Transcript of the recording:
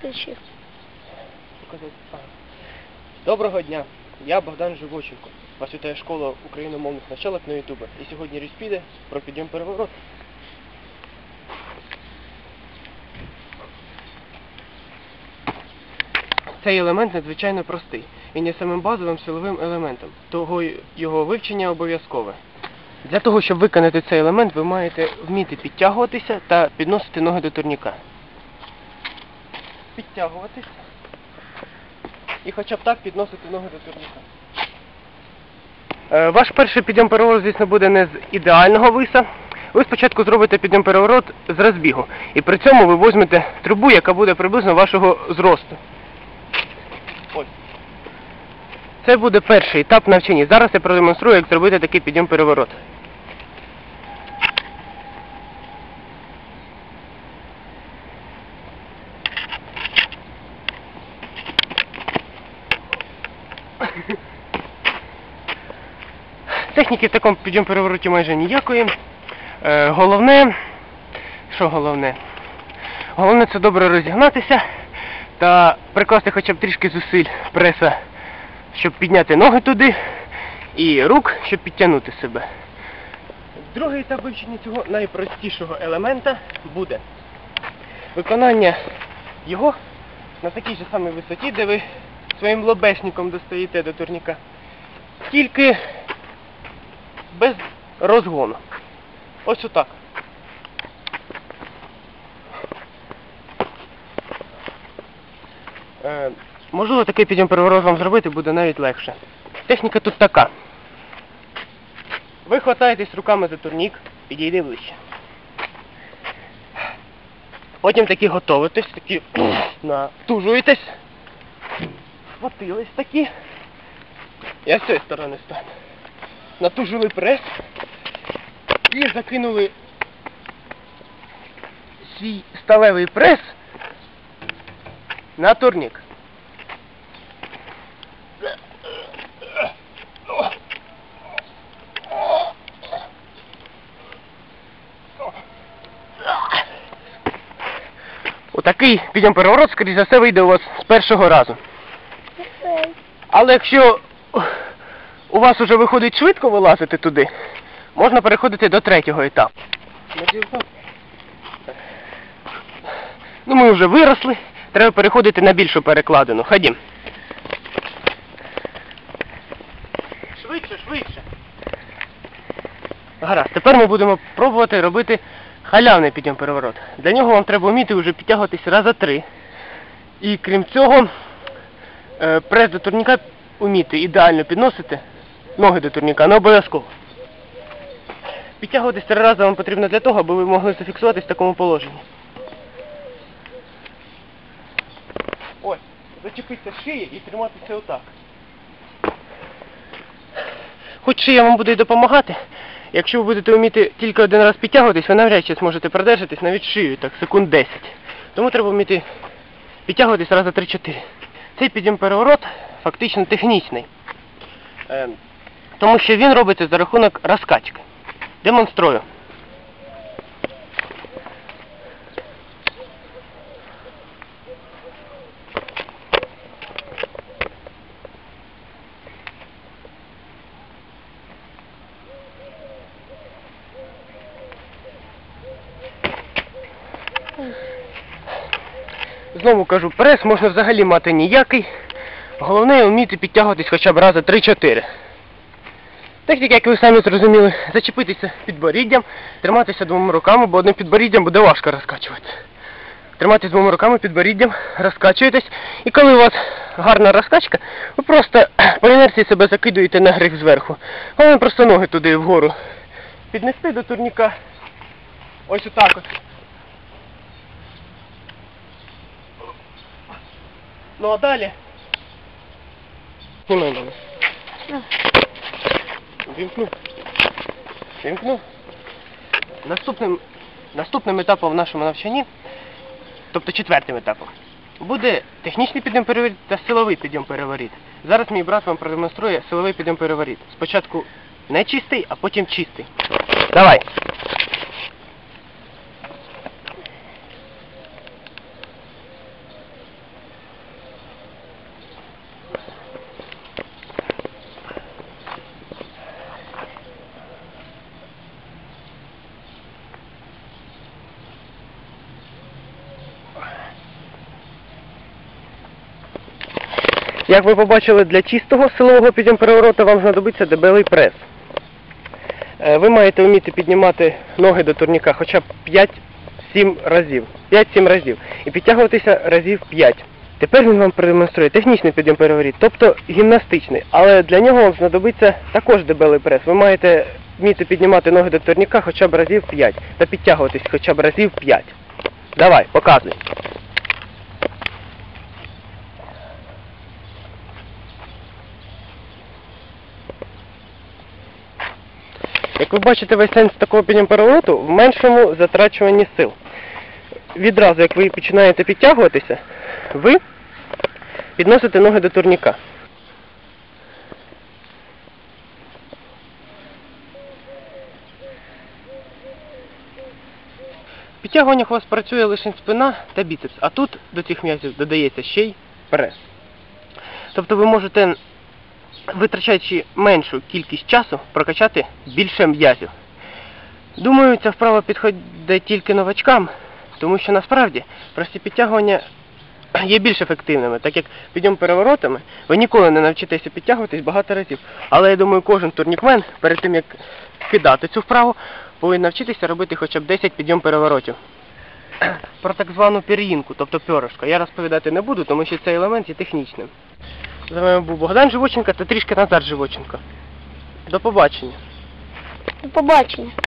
Включи. Доброго дня, я Богдан Живоченко. Вас школа україномовних началок на Ютубе. І сьогодні річ піде про підйом переворот. Цей елемент надзвичайно простий. Він є самим базовим силовим елементом, того його вивчення обов'язкове. Для того, щоб виконати цей елемент, ви маєте вміти підтягуватися та підносити ноги до турніка. Підтягуватись і хоча б так підносити ноги до турніка. Е, Ваш перший підйом переворот, звісно, буде не з ідеального виса. Ви спочатку зробите підйом переворот з розбігу. І при цьому ви візьмете трубу, яка буде приблизно вашого зросту. Ось. Це буде перший етап навчання. Зараз я продемонструю, як зробити такий підйом переворот. Техніки в такому підйом перевороті майже ніякої. Е, головне, що головне? Головне це добре розігнатися та прикласти хоча б трішки зусиль преса, щоб підняти ноги туди, і рук, щоб підтягнути себе. Другий етап вивчення цього найпростішого елемента буде виконання його на такій же самій висоті, де ви своїм лобешником достаєте до турніка. Тільки без розгону. Ось отак. Е, можливо, такий підйом переворот вам зробити буде навіть легше. Техніка тут така. Ви хватаєтесь руками за турнік, підійди ближче. Потім такі готовитесь, такі натужуєтесь. Схватились такі. Я з цієї сторони стану натужили прес і закинули свій сталевий прес на турнік. Отакий підйом переворот, скоріш за все, вийде у вас з першого разу. Але якщо у вас вже виходить швидко вилазити туди, можна переходити до третього етапу. Ну ми вже виросли, треба переходити на більшу перекладину. Ходім. Швидше, швидше. Гаразд, тепер ми будемо пробувати робити халявний підйом переворот. Для нього вам треба вміти вже підтягуватися раза три. І крім цього, е, прес до турніка вміти ідеально підносити ноги до турніка, не обов'язково. Підтягуватись три рази вам потрібно для того, аби ви могли зафіксуватись в такому положенні. Ось, зачепитися шиї і триматися отак. Хоч шия вам буде допомагати, якщо ви будете вміти тільки один раз підтягуватись, ви навряд чи зможете продержатись навіть шию, так, секунд 10. Тому треба вміти підтягуватись рази 3-4. Цей підйом переворот фактично технічний. Тому що він робиться за рахунок розкачки. Демонструю. Знову кажу, прес можна взагалі мати ніякий. Головне вміти підтягуватись хоча б рази 3-4. Техніка, як ви самі зрозуміли, зачепитися підборіддям, триматися двома руками, бо одним підборіддям буде важко розкачуватися. Триматися двома руками підборіддям, розкачуєтесь, і коли у вас гарна розкачка, ви просто по інерції себе закидуєте на гриф зверху. Головне просто ноги туди вгору. Піднести до турніка. Ось отак от. Ну а далі. Знімай мене. Вімкну. Вімкну. Наступним, наступним етапом в нашому навчанні, тобто четвертим етапом, буде технічний підйом переворіт та силовий підйом переворіт. Зараз мій брат вам продемонструє силовий підйом переворіт. Спочатку не чистий, а потім чистий. Давай. Як ви побачили, для чистого силового підйом переворота вам знадобиться дебелий прес. Е, Ви маєте вміти піднімати ноги до турніка хоча б 5-7 разів. 5-7 разів. І підтягуватися разів 5. Тепер він вам продемонструє технічний підйом переворіт, тобто гімнастичний. Але для нього вам знадобиться також дебелий прес. Ви маєте вміти піднімати ноги до турніка хоча б разів 5 та підтягуватись хоча б разів 5. Давай, показуй. Як ви бачите, весь сенс такого перевороту в меншому затрачуванні сил. Відразу, як ви починаєте підтягуватися, ви підносите ноги до турніка. В підтягуваннях у вас працює лише спина та біцепс, а тут до цих м'язів додається ще й прес. Тобто ви можете, витрачаючи меншу кількість часу, прокачати більше м'язів. Думаю, ця вправа підходить тільки новачкам, тому що насправді прості підтягування є більш ефективними, так як підйом переворотами ви ніколи не навчитеся підтягуватись багато разів. Але я думаю, кожен турнікмен перед тим як кидати цю вправу, повинен навчитися робити хоча б 10 підйом переворотів. Про так звану пір'їнку, тобто пьоришко, я розповідати не буду, тому що цей елемент є технічним. З вами був Богдан Живоченко та трішки Назар Живоченко. До побачення. До побачення.